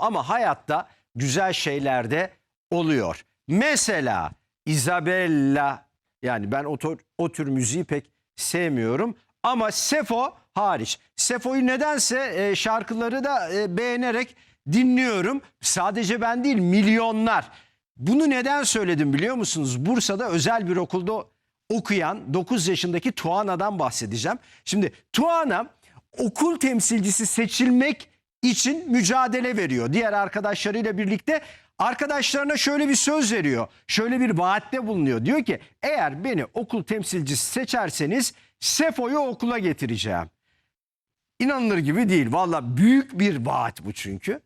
ama hayatta güzel şeyler de oluyor. Mesela Isabella yani ben o, tür- o tür müziği pek sevmiyorum ama Sefo hariç. Sefo'yu nedense e, şarkıları da e, beğenerek dinliyorum. Sadece ben değil milyonlar. Bunu neden söyledim biliyor musunuz? Bursa'da özel bir okulda okuyan 9 yaşındaki Tuana'dan bahsedeceğim. Şimdi Tuana okul temsilcisi seçilmek için mücadele veriyor. Diğer arkadaşlarıyla birlikte arkadaşlarına şöyle bir söz veriyor. Şöyle bir vaatte bulunuyor. Diyor ki eğer beni okul temsilcisi seçerseniz Sefo'yu okula getireceğim. İnanılır gibi değil. Valla büyük bir vaat bu çünkü.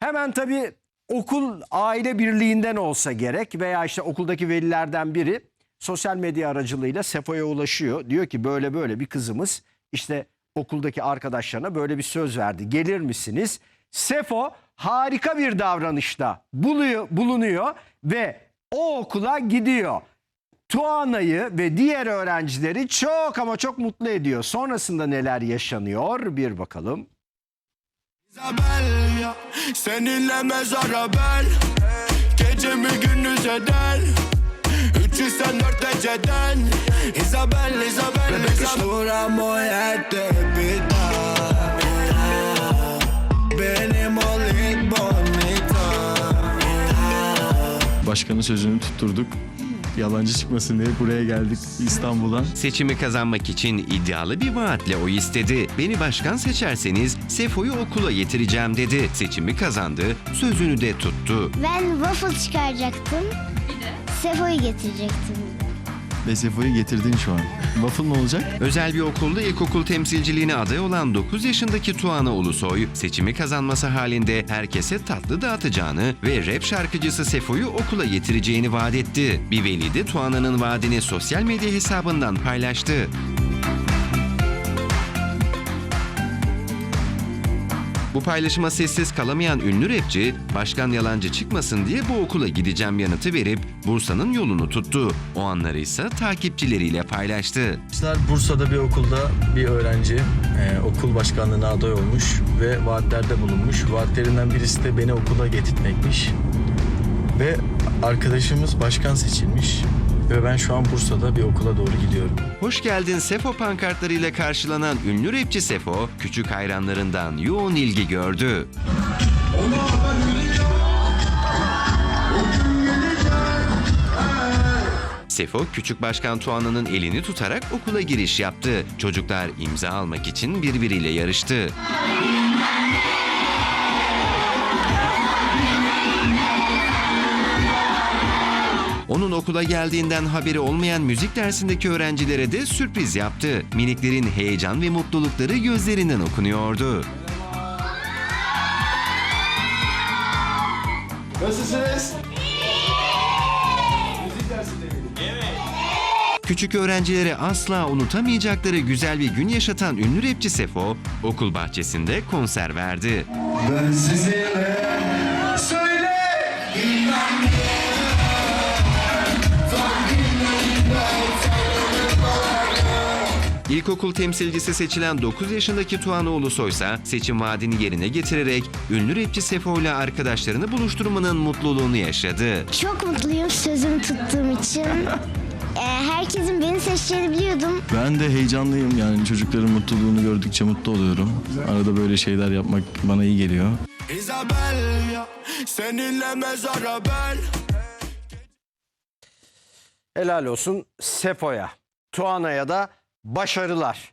Hemen tabii okul aile birliğinden olsa gerek veya işte okuldaki velilerden biri sosyal medya aracılığıyla Sefo'ya ulaşıyor. Diyor ki böyle böyle bir kızımız işte okuldaki arkadaşlarına böyle bir söz verdi. Gelir misiniz? Sefo harika bir davranışta buluyor, bulunuyor ve o okula gidiyor. Tuana'yı ve diğer öğrencileri çok ama çok mutlu ediyor. Sonrasında neler yaşanıyor bir bakalım. Isabel Seninle mezara bel Gecemi gündüz eder 384 geceden Isabel, Isabel, Isabel Duramo este vida Benim ol ilk bonita Başkanın sözünü tutturduk. Yalancı çıkmasın diye buraya geldik İstanbul'dan. Seçimi kazanmak için iddialı bir vaatle o istedi. Beni başkan seçerseniz Sefo'yu okula getireceğim dedi. Seçimi kazandı, sözünü de tuttu. Ben waffle çıkaracaktım. Sefo'yu getirecektim. Ve Sefo'yu getirdin şu an. Waffle ne olacak? Özel bir okulda ilkokul temsilciliğine aday olan 9 yaşındaki Tuana Ulusoy, seçimi kazanması halinde herkese tatlı dağıtacağını ve rap şarkıcısı Sefo'yu okula getireceğini vaat etti. Bir veli de Tuana'nın vaadini sosyal medya hesabından paylaştı. Bu paylaşıma sessiz kalamayan ünlü rapçi, başkan yalancı çıkmasın diye bu okula gideceğim yanıtı verip Bursa'nın yolunu tuttu. O anları ise takipçileriyle paylaştı. Bursa'da bir okulda bir öğrenci e, okul başkanlığına aday olmuş ve vaatlerde bulunmuş. Vaatlerinden birisi de beni okula getirtmekmiş. Ve arkadaşımız başkan seçilmiş. Ve ben şu an Bursa'da bir okula doğru gidiyorum. Hoş geldin Sefo pankartlarıyla karşılanan ünlü rapçi Sefo, küçük hayranlarından yoğun ilgi gördü. Sefo, küçük başkan Tuana'nın elini tutarak okula giriş yaptı. Çocuklar imza almak için birbiriyle yarıştı. Onun okula geldiğinden haberi olmayan müzik dersindeki öğrencilere de sürpriz yaptı. Miniklerin heyecan ve mutlulukları gözlerinden okunuyordu. Nasılsınız? Küçük öğrencilere asla unutamayacakları güzel bir gün yaşatan ünlü rapçi Sefo, okul bahçesinde konser verdi. Ben sizinle İlkokul temsilcisi seçilen 9 yaşındaki Tuana Ulusoy ise seçim vaadini yerine getirerek ünlü rapçi Sefo ile arkadaşlarını buluşturmanın mutluluğunu yaşadı. Çok mutluyum sözümü tuttuğum için. Ee, herkesin beni seçeceğini biliyordum. Ben de heyecanlıyım yani çocukların mutluluğunu gördükçe mutlu oluyorum. Arada böyle şeyler yapmak bana iyi geliyor. Isabel Seninle mezara bel Helal olsun Sefo'ya. Tuana'ya da başarılar.